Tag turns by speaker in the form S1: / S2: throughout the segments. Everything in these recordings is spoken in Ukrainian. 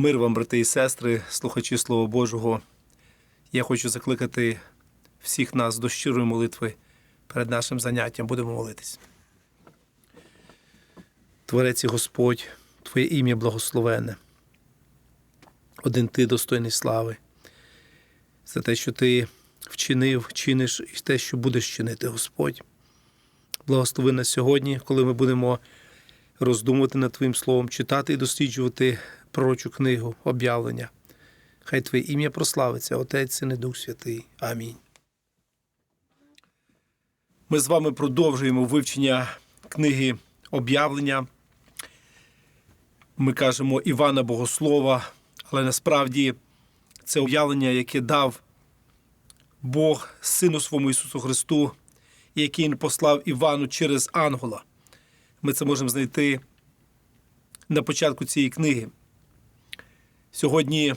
S1: Мир вам, брати і сестри, слухачі Слова Божого. Я хочу закликати всіх нас до щирої молитви перед нашим заняттям. Будемо молитись. Творець і Господь, Твоє ім'я благословенне. Один ти достойний слави. За те, що ти вчинив, чиниш і те, що будеш чинити, Господь. Благослови нас сьогодні, коли ми будемо роздумувати над Твоїм словом, читати і досліджувати пророчу книгу, об'явлення. Хай Твоє ім'я прославиться, Отець Син і Дух Святий. Амінь. Ми з вами продовжуємо вивчення книги об'явлення. Ми кажемо Івана Богослова, але насправді це об'явлення, яке дав Бог Сину своєму Ісусу Христу, яке Він послав Івану через ангела. Ми це можемо знайти на початку цієї книги. Сьогодні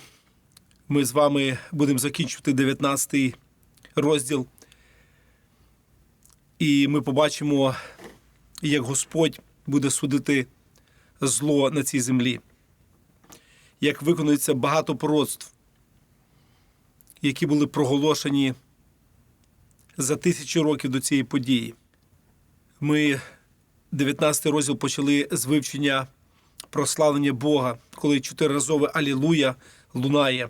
S1: ми з вами будемо закінчувати 19 розділ, і ми побачимо, як Господь буде судити зло на цій землі, як виконується багато пророцтв, які були проголошені за тисячі років до цієї події. Ми 19 розділ почали з вивчення прославлення Бога, коли чотириразове Алілуя лунає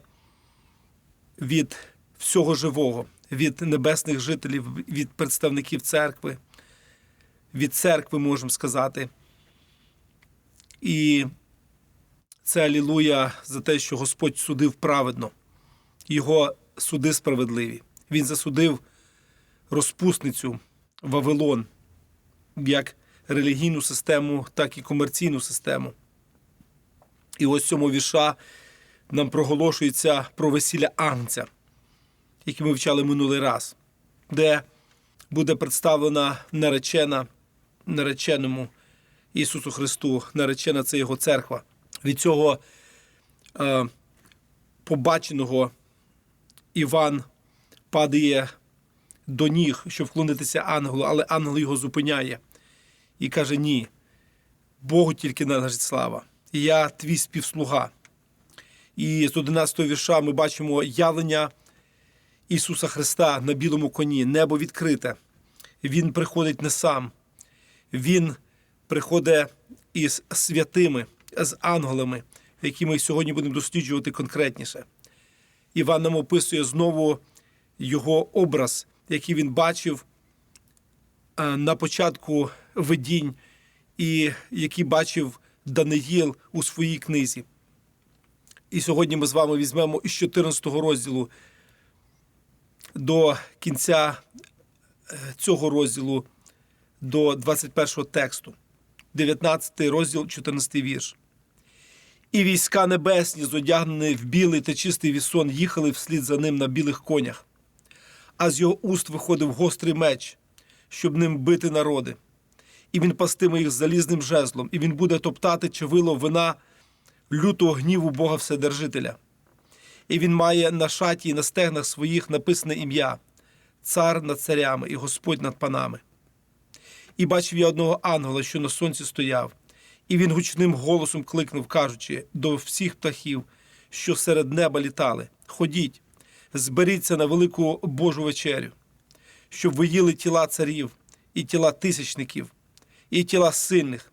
S1: від всього живого, від небесних жителів, від представників церкви, від церкви, можемо сказати. І це Алілуя за те, що Господь судив праведно, його суди справедливі. Він засудив розпусницю Вавилон як релігійну систему, так і комерційну систему. І ось цьому віша нам проголошується про весілля Агнця, яке ми вивчали минулий раз, де буде представлена наречена нареченому Ісусу Христу, наречена це Його церква. Від цього е, побаченого Іван падає до ніг, щоб вклонитися ангелу, але ангел його зупиняє і каже: Ні, Богу тільки належить слава. Я твій співслуга. І з 11 вірша ми бачимо явлення Ісуса Христа на білому коні, небо відкрите. Він приходить не сам, Він приходить із святими, з ангелами, які ми сьогодні будемо досліджувати конкретніше. Іван нам описує знову його образ, який він бачив е, на початку видінь, і який бачив Даниїл у своїй книзі. І сьогодні ми з вами візьмемо із 14 розділу до кінця е, цього розділу до 21 тексту, 19 розділ, 14 вірш. І війська небесні, зодягнені в білий та чистий вісон, їхали вслід за ним на білих конях, а з його уст виходив гострий меч, щоб ним бити народи. І він пастиме їх залізним жезлом, і він буде топтати чавило вина лютого гніву Бога Вседержителя. І він має на шаті і на стегнах своїх написане ім'я Цар над царями і Господь над панами. І бачив я одного ангела, що на сонці стояв, і він гучним голосом кликнув, кажучи до всіх птахів, що серед неба літали: Ходіть, зберіться на велику Божу вечерю, щоб ви їли тіла царів і тіла тисячників, і тіла сильних,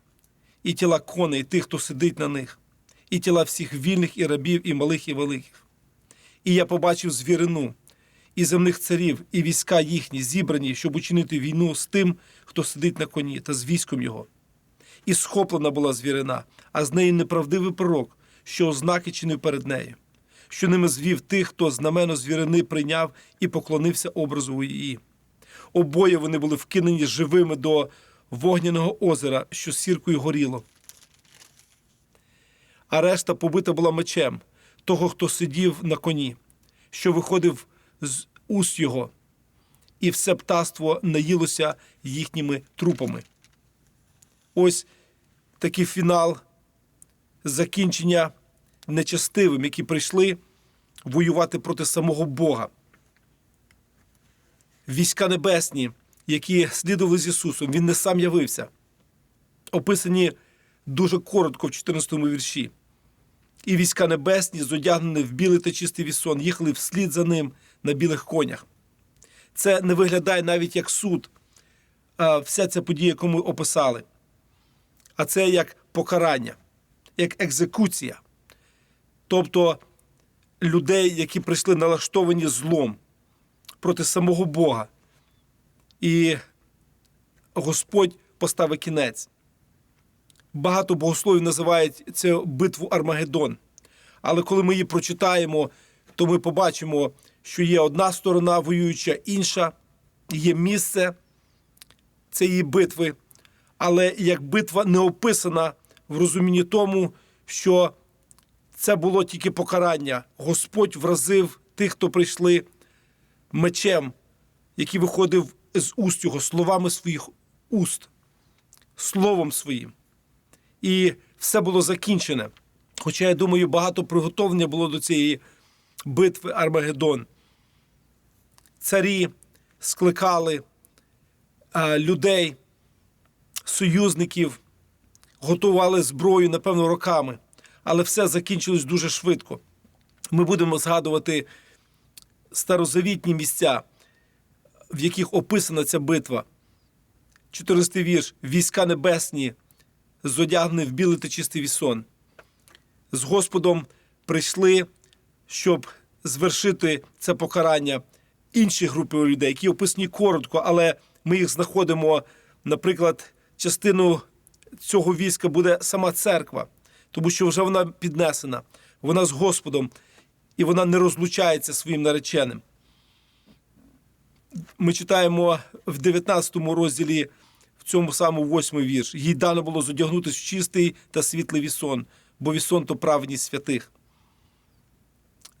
S1: і тіла коней, і тих, хто сидить на них, і тіла всіх вільних і рабів, і малих, і великих. І я побачив звірину, і земних царів, і війська їхні, зібрані, щоб учинити війну з тим, хто сидить на коні, та з військом його. І схоплена була звірина, а з неї неправдивий пророк, що ознаки чинив перед нею, що ними звів тих, хто знамено звірини прийняв і поклонився образу її. Обоє вони були вкинені живими до вогняного озера, що сіркою горіло. А решта побита була мечем того, хто сидів на коні, що виходив з уст його, і все птаство наїлося їхніми трупами. Ось такий фінал закінчення нечестивим, які прийшли воювати проти самого Бога. Війська небесні, які слідували з Ісусом, Він не сам явився. Описані дуже коротко в 14 вірші. і війська небесні, зодягнені в білий та чистий вісон, їхали вслід за ним на білих конях. Це не виглядає навіть як суд, вся ця подія, яку ми описали. А це як покарання, як екзекуція. Тобто людей, які прийшли налаштовані злом проти самого Бога. І Господь поставив кінець. Багато богословів називають це битву Армагеддон. Але коли ми її прочитаємо, то ми побачимо, що є одна сторона воююча, інша, є місце цієї битви, але як битва не описана в розумінні тому, що це було тільки покарання. Господь вразив тих, хто прийшли мечем, який виходив з уст його, словами своїх уст, словом своїм. І все було закінчене. Хоча, я думаю, багато приготовлення було до цієї битви Армагеддон. Царі скликали а, людей, союзників, готували зброю, напевно, роками. Але все закінчилось дуже швидко. Ми будемо згадувати старозавітні місця, в яких описана ця битва. 14 вірш. Війська небесні, зодягнені в білий та чистий вісон. З Господом прийшли, щоб звершити це покарання інші групи людей, які описані коротко, але ми їх знаходимо, наприклад, частину цього війська буде сама церква, тому що вже вона піднесена, вона з Господом, і вона не розлучається своїм нареченим. Ми читаємо в 19 розділі, в цьому самому восьмий вірш. Їй дано було зодягнутися в чистий та світлий вісон, бо вісон то праведність святих.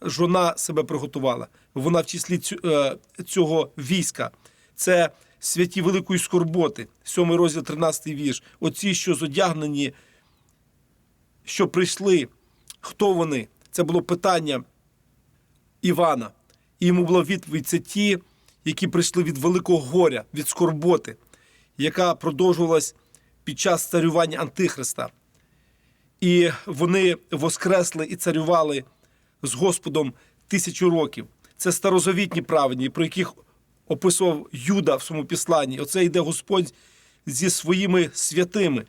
S1: Жона себе приготувала. Вона в числі е, цього війська. Це святі великої скорботи, 7 розділ, 13 вірш. Оці, що зодягнені, що прийшли. Хто вони? Це було питання Івана. І йому була відповідь: це ті, які прийшли від великого горя, від скорботи, яка продовжувалась під час царювання Антихриста. І вони воскресли і царювали з Господом тисячу років. Це старозавітні праведні, про яких описував Юда в своєму післанні. Оце йде Господь зі своїми святими.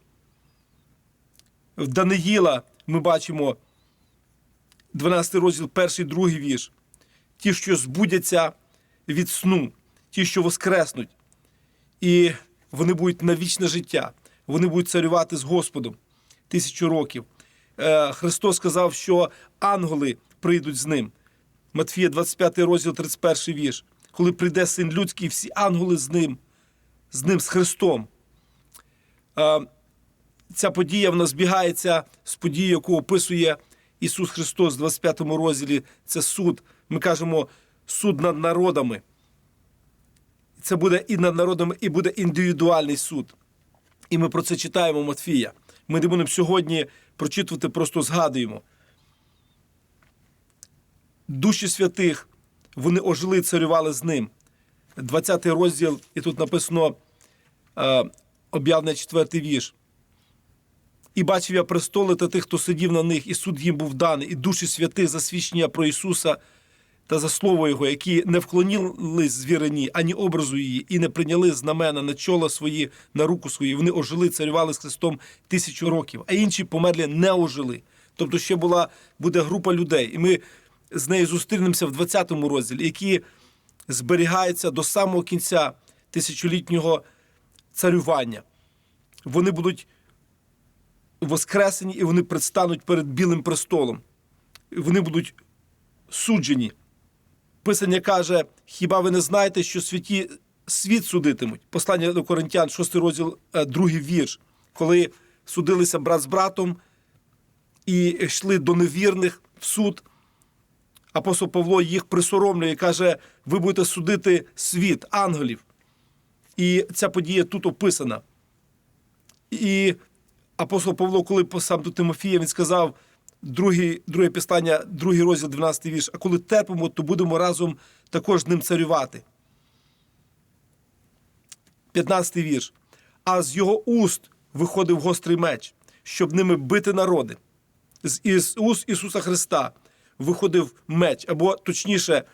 S1: В Даниїла ми бачимо 12 розділ, перший, другий вірш. Ті, що збудяться від сну, ті, що воскреснуть, і вони будуть на вічне життя, вони будуть царювати з Господом тисячу років. Е, Христос сказав, що ангели прийдуть з ним. Матфія 25 розділ, 31 вірш. Коли прийде син людський, всі ангели з ним, з ним, з Христом. Е, Ця подія вона збігається з подією, яку описує Ісус Христос в 25 розділі. Це суд. Ми кажемо суд над народами. Це буде і над народами, і буде індивідуальний суд. І ми про це читаємо Матфія. Ми не будемо сьогодні прочитувати, просто згадуємо. Душі святих, вони ожили, царювали з ним. 20 розділ, і тут написано е, об'явлений четвертий вірш. І бачив я престоли та тих, хто сидів на них, і суд їм був даний, і душі святих за свідчення про Ісуса та за слово Його, які не вклонілись звірині, ані образу її, і не прийняли знамена на чола свої, на руку свої. Вони ожили, царювали з Христом тисячу років, а інші померлі не ожили. Тобто ще була буде група людей, і ми з нею зустрінемося в 20-му розділі, які зберігаються до самого кінця тисячолітнього царювання. Вони будуть воскресені і вони предстануть перед білим престолом. Вони будуть суджені. Писання каже: хіба ви не знаєте, що святі світ судитимуть? Послання до Коринтян, 6 розділ, 2 вірш, коли судилися брат з братом і йшли до невірних в суд. Апостол Павло їх присоромлює і каже: ви будете судити світ, ангелів. І ця подія тут описана. І апостол Павло, коли писав до Тимофія, він сказав, другий, друге післання, другий розділ, 12 вірш, а коли терпимо, то будемо разом також ним царювати. 15 вірш. А з його уст виходив гострий меч, щоб ними бити народи. з уст Ісуса Христа виходив меч, або точніше,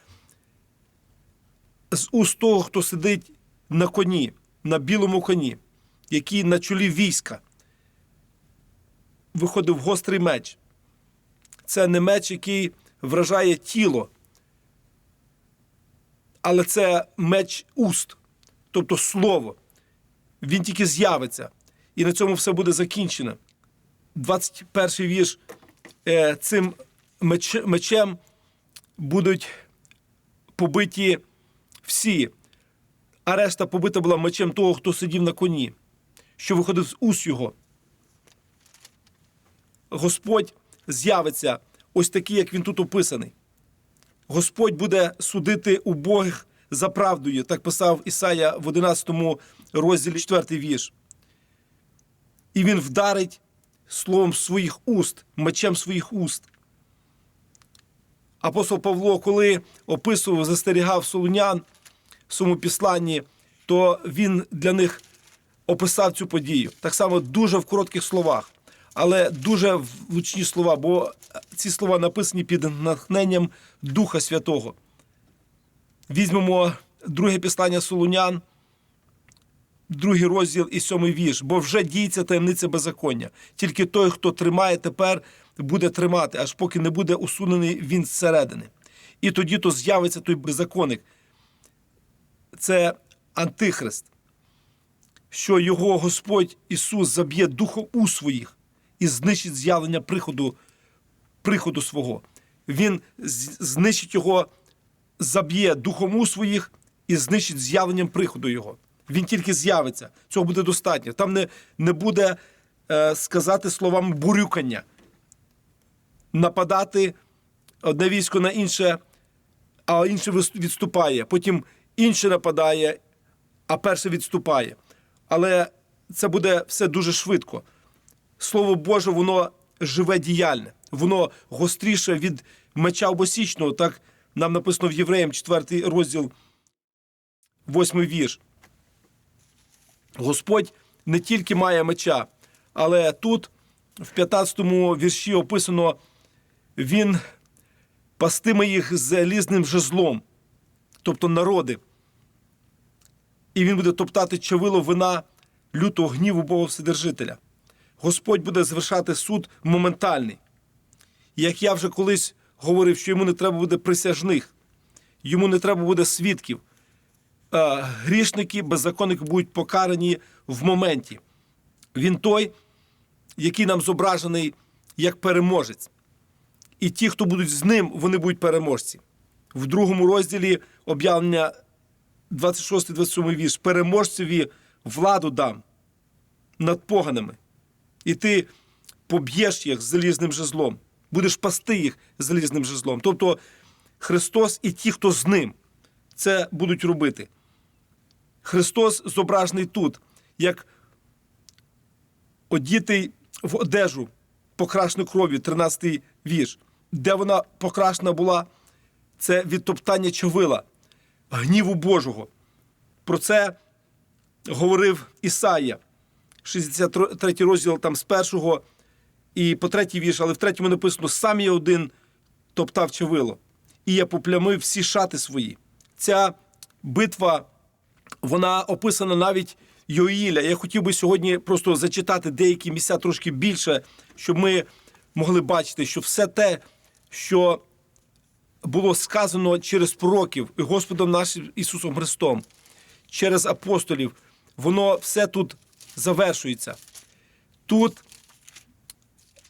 S1: з уст того, хто сидить на коні, на білому коні, який на чолі війська, виходив гострий меч. Це не меч, який вражає тіло, але це меч уст, тобто слово. Він тільки з'явиться, і на цьому все буде закінчено. 21 вірш. Е, Цим меч- мечем будуть побиті всі, а решта побита була мечем того, хто сидів на коні, що виходив з уст його. Господь з'явиться ось такий, як він тут описаний. Господь буде судити убогих за правдою, так писав Ісая в 11 розділі 4 вірш. І він вдарить словом своїх уст, мечем своїх уст. Апостол Павло, коли описував, застерігав солунян в своєму післанні, то він для них описав цю подію. Так само дуже в коротких словах, але дуже влучні слова, бо ці слова написані під натхненням Духа Святого. Візьмемо друге післання Солунян, другий розділ і сьомий вірш. Бо вже діється таємниця беззаконня. Тільки той, хто тримає тепер, буде тримати, аж поки не буде усунений він зсередини. І тоді то з'явиться той беззаконник. Це Антихрист, що його Господь Ісус заб'є духом у своїх і знищить з'явлення приходу, приходу свого. Він знищить його, заб'є духом у своїх і знищить з'явленням приходу його. Він тільки з'явиться. Цього буде достатньо. Там не, не буде е, сказати словами бурюкання, нападати одне військо на інше, а інше відступає. Потім інше нападає, а перше відступає. Але це буде все дуже швидко. Слово Боже, воно живе діяльне, воно гостріше від меча обосічного. Так нам написано в Євреям, 4 розділ, 8 вірш. Господь не тільки має меча, але тут, в 15 вірші, описано, він пастиме їх залізним жезлом, тобто народи. І він буде топтати чавило вина лютого гніву Бога Вседержителя. Господь буде звершати суд моментальний. Як я вже колись говорив, що йому не треба буде присяжних, йому не треба буде свідків. Е, Грішники, беззаконники будуть покарані в моменті. Він той, який нам зображений як переможець. І ті, хто будуть з ним, вони будуть переможці. В другому розділі об'явлення 26-27 вірш. Переможцеві владу дам над поганими. І ти поб'єш їх залізним жезлом, будеш пасти їх залізним жезлом. Тобто Христос і ті, хто з ним, це будуть робити. Христос зображений тут, як одітий в одежу, покрашену кров'ю, 13-й вірш. Де вона покрашена була, це від топтання чавила, гніву Божого. Про це говорив Ісая, 63 розділ там з першого і по третій вірш, але в третьому написано: сам я один топтав чавило, і я поплямив всі шати свої. Ця битва, вона описана навіть Йоїля. Я хотів би сьогодні просто зачитати деякі місця трошки більше, щоб ми могли бачити, що все те, що було сказано через пророків і Господом нашим Ісусом Христом, через апостолів, воно все тут завершується. Тут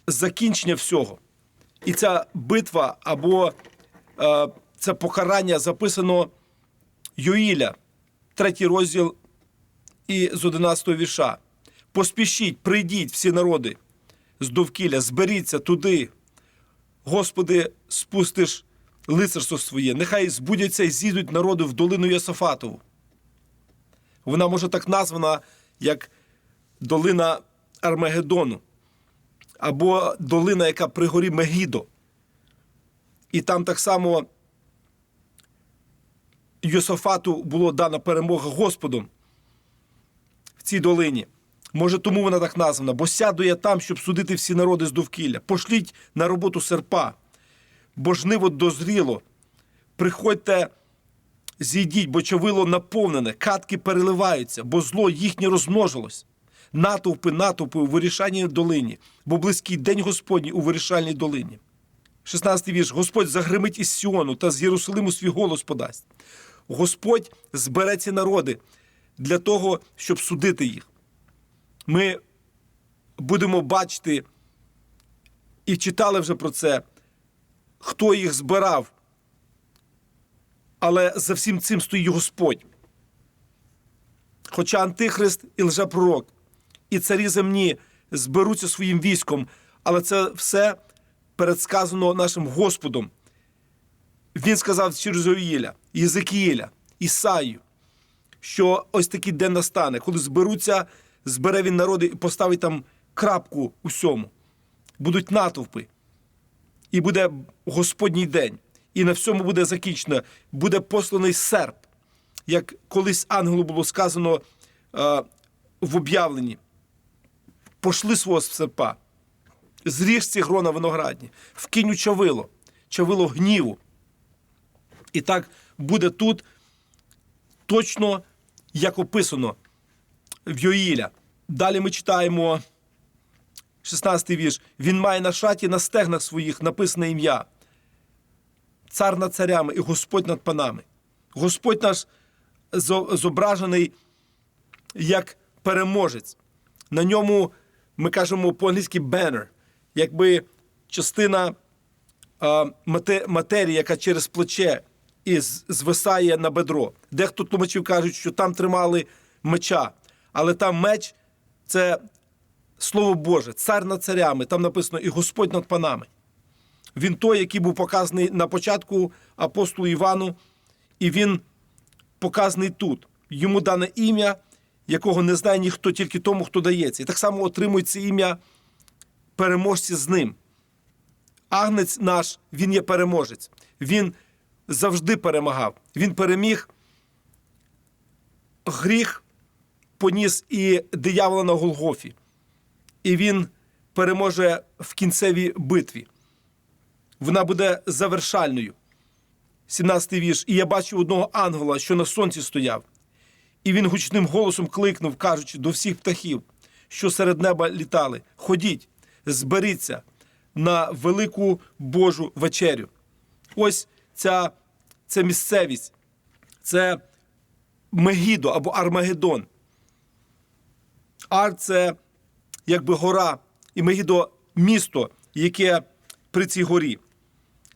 S1: закінчення всього. І ця битва або е, це покарання записано Йоїля, третій розділ і з 11 вірша. Поспішіть, прийдіть всі народи з довкілля, зберіться туди. Господи, спустиш лицарство своє, нехай збудяться і зійдуть народи в долину Йосафатову. Вона може так названа, як долина Армагеддону, або долина, яка при горі Мегідо. І там так само Йосафату було дана перемога Господом в цій долині. Може, тому вона так названа, бо сяду я там, щоб судити всі народи з довкілля. Пошліть на роботу серпа, бо жниво дозріло. Приходьте, зійдіть, бо човило наповнене, катки переливаються, бо зло їхнє розмножилось. Натовпи, натовпи у вирішальній долині, бо близький день Господній у вирішальній долині. 16 вірш. Господь загримить із Сіону та з Єрусалиму свій голос подасть. Господь збере ці народи для того, щоб судити їх. Ми будемо бачити і читали вже про це, хто їх збирав. Але за всім цим стоїть Господь. Хоча Антихрист і лжепророк, і царі земні зберуться своїм військом, але це все передсказано нашим Господом. Він сказав через Оїля, Єзекіїля, Ісаю, що ось такий день настане, коли зберуться, збере він народи і поставить там крапку усьому. Будуть натовпи, і буде Господній день. І на всьому буде закінчено, буде посланий серп, як колись ангелу було сказано е, в об'явленні. Пошли свого серпа, зріж ці грона виноградні, вкинь у чавило, чавило гніву. І так буде тут точно як описано в Йоїля. Далі ми читаємо 16-й вірш. Він має на шаті на стегнах своїх написане ім'я. Цар над царями і Господь над панами. Господь наш зображений як переможець. На ньому ми кажемо по-англійськи banner, якби частина матерії, яка через плече і звисає на бедро. Дехто тлумачів кажуть, що там тримали меча, але там меч це слово Боже, цар над царями. Там написано і Господь над панами. Він той, який був показаний на початку апостолу Івану, і він показаний тут. Йому дане ім'я, якого не знає ніхто, тільки тому, хто дається. І так само отримує це ім'я переможці з ним. Агнець наш, він є переможець. Він завжди перемагав. Він переміг гріх, поніс і диявола на Голгофі. І він переможе в кінцевій битві. Вона буде завершальною. 17-й вірш. І я бачив одного ангела, що на сонці стояв. І він гучним голосом кликнув, кажучи до всіх птахів, що серед неба літали: Ходіть, зберіться на велику Божу вечерю. Ось ця, ця місцевість, це Мегідо або Армагеддон. Ар це якби гора, і Мегідо місто, яке при цій горі.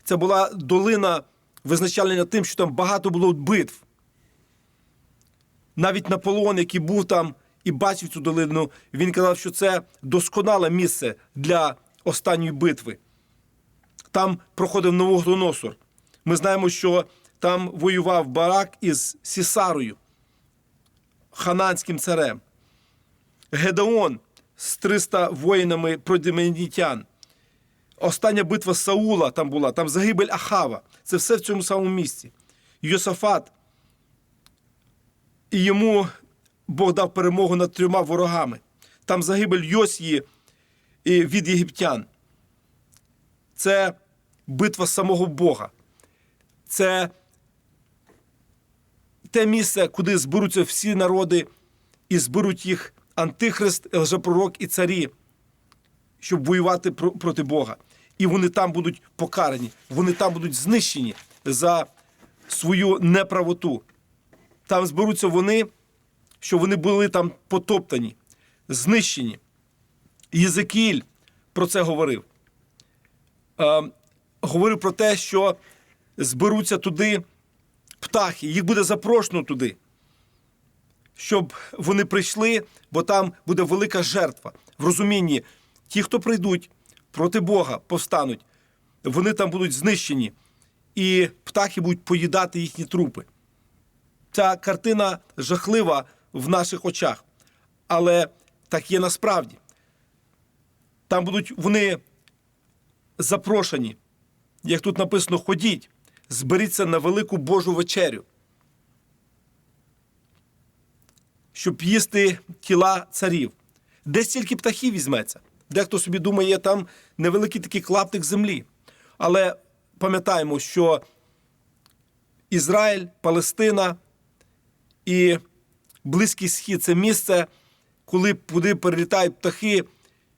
S1: Це була долина визначальна тим, що там багато було битв. Навіть Наполеон, який був там і бачив цю долину, він казав, що це досконале місце для останньої битви. Там проходив Новоглоносор. Ми знаємо, що там воював Барак із Сісарою, хананським царем. Гедеон з 300 воїнами протименітян. Остання битва Саула там була, там загибель Ахава. Це все в цьому самому місці. Йосафат. І йому Бог дав перемогу над трьома ворогами. Там загибель Йосії від єгиптян. Це битва самого Бога. Це те місце, куди зберуться всі народи, і зберуть їх антихрист, лжепророк і царі, щоб воювати проти Бога. І вони там будуть покарані, вони там будуть знищені за свою неправоту. Там зберуться вони, що вони були там потоптані, знищені. Єзекіль про це говорив. Е, говорив про те, що зберуться туди птахи, їх буде запрошено туди, щоб вони прийшли, бо там буде велика жертва. В розумінні, ті, хто прийдуть проти Бога, повстануть, вони там будуть знищені, і птахи будуть поїдати їхні трупи. Ця картина жахлива в наших очах, але так є насправді. Там будуть вони запрошені, як тут написано, ходіть, зберіться на велику Божу вечерю, щоб їсти тіла царів. Де стільки птахів візьметься? Дехто собі думає, там невеликий такий клаптик землі. Але пам'ятаємо, що Ізраїль, Палестина і Близький Схід це місце, коли куди перелітають птахи,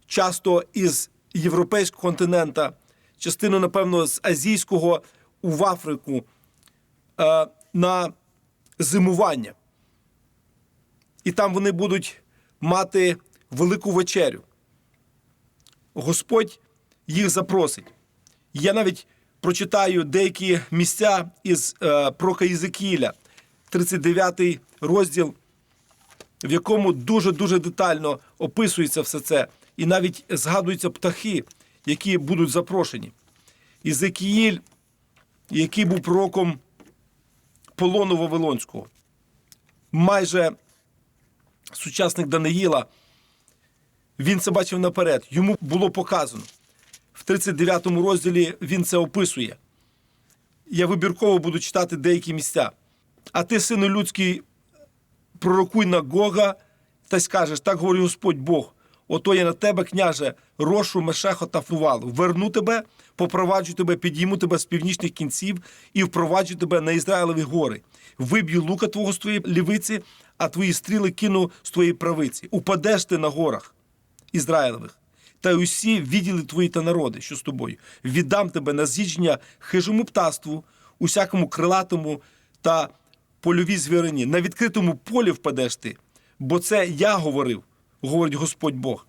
S1: часто із європейського континента, частину, напевно, з азійського в Африку е, на зимування. І там вони будуть мати велику вечерю. Господь їх запросить. Я навіть прочитаю деякі місця із е, Прока Єзекіля, 39 розділ, в якому дуже-дуже детально описується все це, і навіть згадуються птахи, які будуть запрошені. Ізекіїль, який був пророком полону Вавилонського, майже сучасник Даниїла, він це бачив наперед. Йому було показано. В 39 розділі він це описує. Я вибірково буду читати деякі місця. А ти, сину людський, пророкуй на Гога та й скажеш, так говорить Господь Бог. Ото я на тебе, княже, рошу, мешехо та фувалу. Верну тебе, попроваджу тебе, підійму тебе з північних кінців і впроваджу тебе на Ізраїлеві гори. Виб'ю лука твого з твоєї лівиці, а твої стріли кину з твоєї правиці. Упадеш ти на горах Ізраїлевих. Та усі відділи твої та народи, що з тобою. Віддам тебе на з'їдження хижому птаству, усякому крилатому та польовій звірині. На відкритому полі впадеш ти, бо це я говорив, говорить Господь Бог.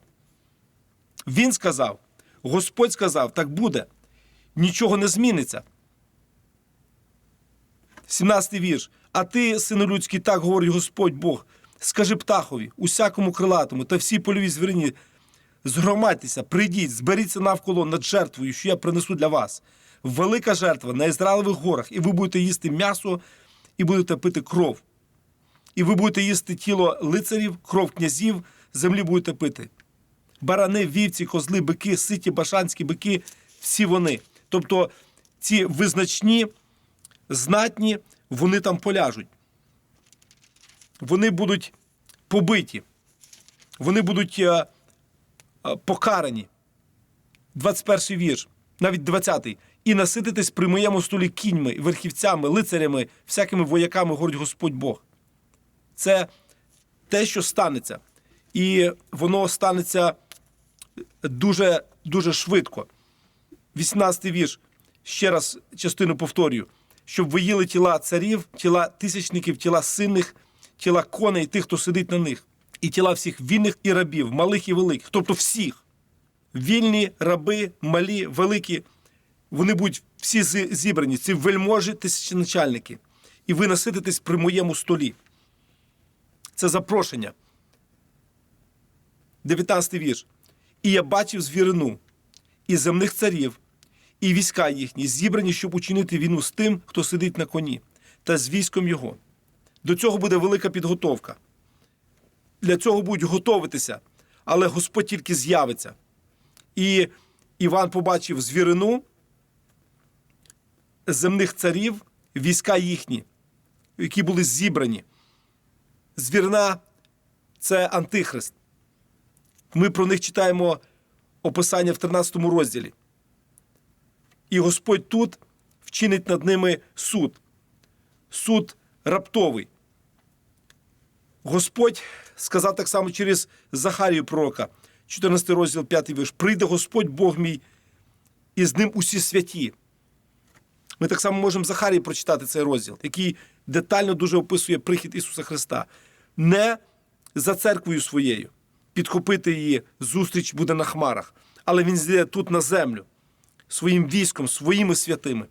S1: Він сказав, Господь сказав, так буде, нічого не зміниться. 17 вірш. А ти, сину людський, так говорить Господь Бог. Скажи птахові, усякому крилатому та всій польовій звірині, згромадьтеся, прийдіть, зберіться навколо над жертвою, що я принесу для вас. Велика жертва на Ізраїлевих горах, і ви будете їсти м'ясо і будете пити кров. І ви будете їсти тіло лицарів, кров князів, землі будете пити. Барани, вівці, козли, бики, ситі, башанські бики всі вони. Тобто ці визначні, знатні, вони там поляжуть. Вони будуть побиті, вони будуть е, е, покарані. 21 вірш, навіть 20. І насититись при моєму столі кіньми, верхівцями, лицарями, всякими вояками, говорить Господь Бог. Це те, що станеться. І воно станеться дуже, дуже швидко. 18 вірш. Ще раз частину повторюю, щоб ви їли тіла царів, тіла тисячників, тіла сильних, тіла коней, тих, хто сидить на них, і тіла всіх вільних і рабів, малих і великих, тобто всіх. Вільні раби, малі, великі, вони будуть всі зібрані, ці вельможі, тисяченачальники, і ви насититесь при моєму столі. Це запрошення. 19 вірш. І я бачив звірину, і земних царів, і війська їхні, зібрані, щоб учинити війну з тим, хто сидить на коні, та з військом його. До цього буде велика підготовка. Для цього будуть готуватися, але Господь тільки з'явиться. І Іван побачив звірину, земних царів, війська їхні, які були зібрані. Звірина це антихрист. Ми про них читаємо описання в 13 розділі. І Господь тут вчинить над ними суд. Суд раптовий. Господь сказав так само через Захарію пророка, 14 розділ, 5 вірш. Прийде Господь Бог мій, і з ним усі святі. Ми так само можемо Захарії прочитати цей розділ, який детально дуже описує прихід Ісуса Христа. Не за церквою своєю. Підхопити її зустріч буде на хмарах, але він зійде тут на землю своїм військом, своїми святими.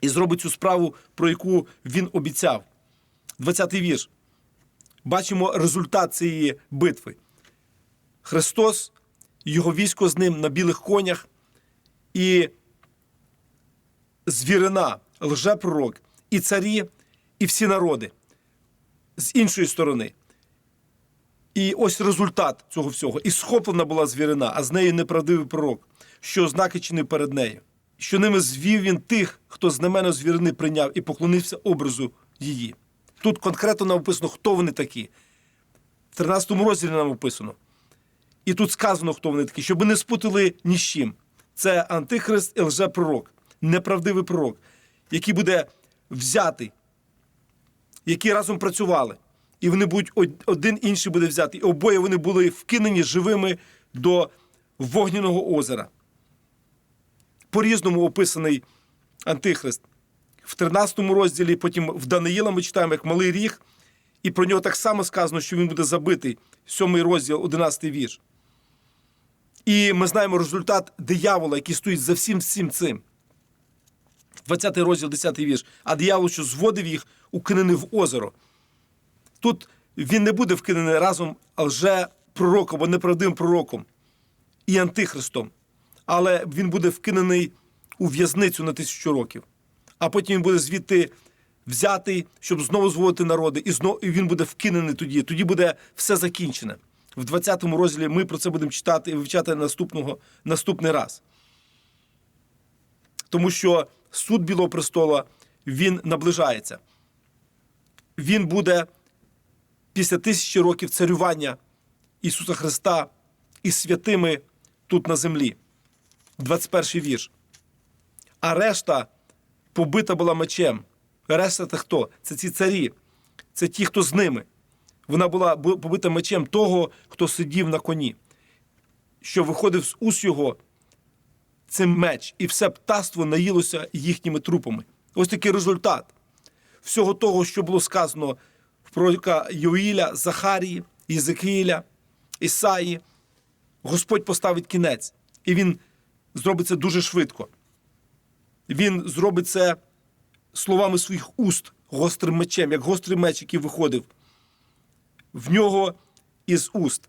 S1: І зробить цю справу, про яку він обіцяв. 20-й вірш. Бачимо результат цієї битви. Христос, його військо з ним на білих конях, і звірина, лжепророк, і царі, і всі народи з іншої сторони. І ось результат цього всього. І схоплена була звірина, а з нею неправдивий пророк, що ознаки чинив перед нею. Що ними звів він тих, хто знамено звірини прийняв і поклонився образу її. Тут конкретно написано, хто вони такі. 13 розділі нам описано. І тут сказано, хто вони такі, щоб не спутали ні з чим. Це антихрист і лжепророк, неправдивий пророк, який буде взятий, які разом працювали. І вони будуть од- один інший буде взятий. І обоє вони були вкинені живими до вогняного озера. По-різному описаний антихрист. В 13 розділі, потім в Даниїла ми читаємо як малий ріг, і про нього так само сказано, що він буде забитий. 7 розділ, 11 вірш. І ми знаємо результат диявола, який стоїть за всім всім цим. 20 розділ, 10 вірш. А диявол, що зводив їх, укинений в озеро. Тут він не буде вкинений разом лже пророком або неправдивим пророком і антихристом, але він буде вкинений у в'язницю на тисячу років. А потім він буде звідти взятий, щоб знову зводити народи, і знову і він буде вкинений тоді. Тоді буде все закінчене. В 20 розділі ми про це будемо читати і вивчати наступного, наступний раз. Тому що суд Білого престола він наближається. Він буде після тисячі років царювання Ісуса Христа і святими тут на землі. 21 вірш. А решта побита була мечем. Решта це хто? Це ці царі, це ті, хто з ними. Вона була побита мечем того, хто сидів на коні, що виходив з уст його цим меч, і все птаство наїлося їхніми трупами. Ось такий результат всього того, що було сказано в пророка Йоїля, Захарії, Єзекіїля, Ісаї. Господь поставить кінець, і він зробить це дуже швидко. Він зробить це словами своїх уст, гострим мечем, як гострий меч, який виходив в нього із уст.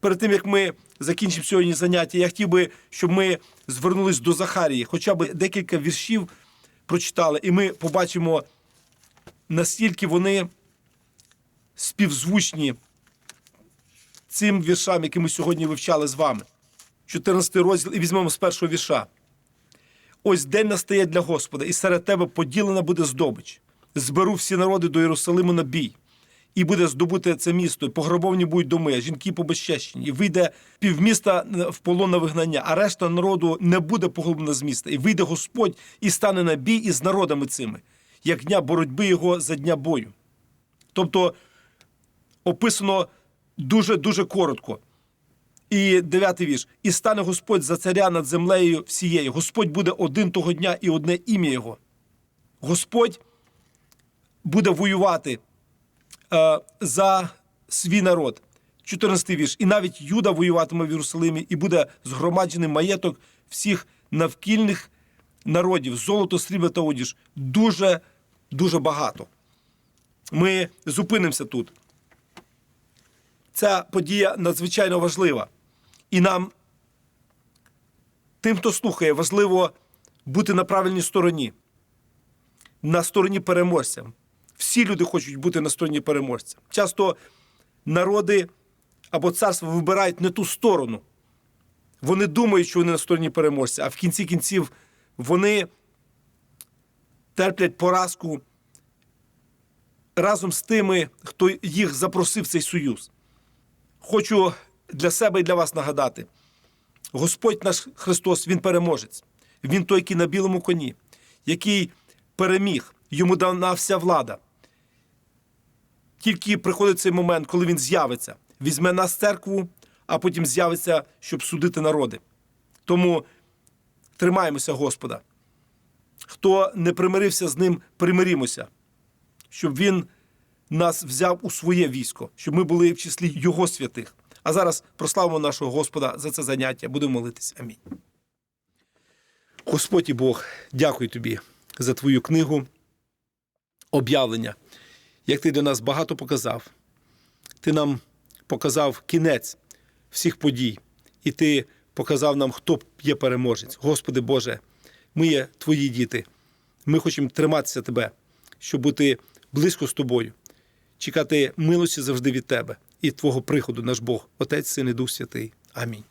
S1: Перед тим як ми закінчимо сьогодні заняття, я хотів би, щоб ми звернулись до Захарії, хоча б декілька віршів прочитали, і ми побачимо, наскільки вони співзвучні цим віршам, які ми сьогодні вивчали з вами. 14 розділ, і візьмемо з першого вірша. Ось день настає для Господа, і серед тебе поділена буде здобич. Зберу всі народи до Єрусалиму на бій, і буде здобути це місто, пограбовані будуть доми, жінки побезчещені, і вийде півміста в полон на вигнання, а решта народу не буде поглублена з міста. І вийде Господь і стане на бій із народами цими, як дня боротьби його за дня бою. Тобто описано дуже дуже коротко. І дев'ятий вірш. І стане Господь за царя над землею всією. Господь буде один того дня і одне ім'я Його. Господь буде воювати е, за свій народ. 14 вірш. І навіть Юда воюватиме в Єрусалимі, і буде згромаджений маєток всіх навкільних народів, золото, срібло та одіж. Дуже, дуже багато. Ми зупинимося тут. Ця подія надзвичайно важлива. І нам, тим, хто слухає, важливо бути на правильній стороні, на стороні переможця. Всі люди хочуть бути на стороні переможця. Часто народи або царства вибирають не ту сторону. Вони думають, що вони на стороні переможця, а в кінці кінців вони терплять поразку разом з тими, хто їх запросив в цей союз. Хочу для себе і для вас нагадати: Господь наш Христос, Він переможець. Він той, який на білому коні, який переміг, йому дана вся влада. Тільки приходить цей момент, коли він з'явиться, візьме нас церкву, а потім з'явиться, щоб судити народи. Тому тримаємося Господа. Хто не примирився з ним, примирімося, щоб він нас взяв у своє військо, щоб ми були в числі Його святих. А зараз прославимо нашого Господа за це заняття. Будемо молитися. Амінь. Господь і Бог, дякую тобі за твою книгу об'явлення, як ти до нас багато показав. Ти нам показав кінець всіх подій, і ти показав нам, хто є переможець. Господи Боже, ми є твої діти. Ми хочемо триматися тебе, щоб бути близько з тобою, чекати милості завжди від тебе і Твого приходу, наш Бог, Отець, Син і Дух Святий. Амінь.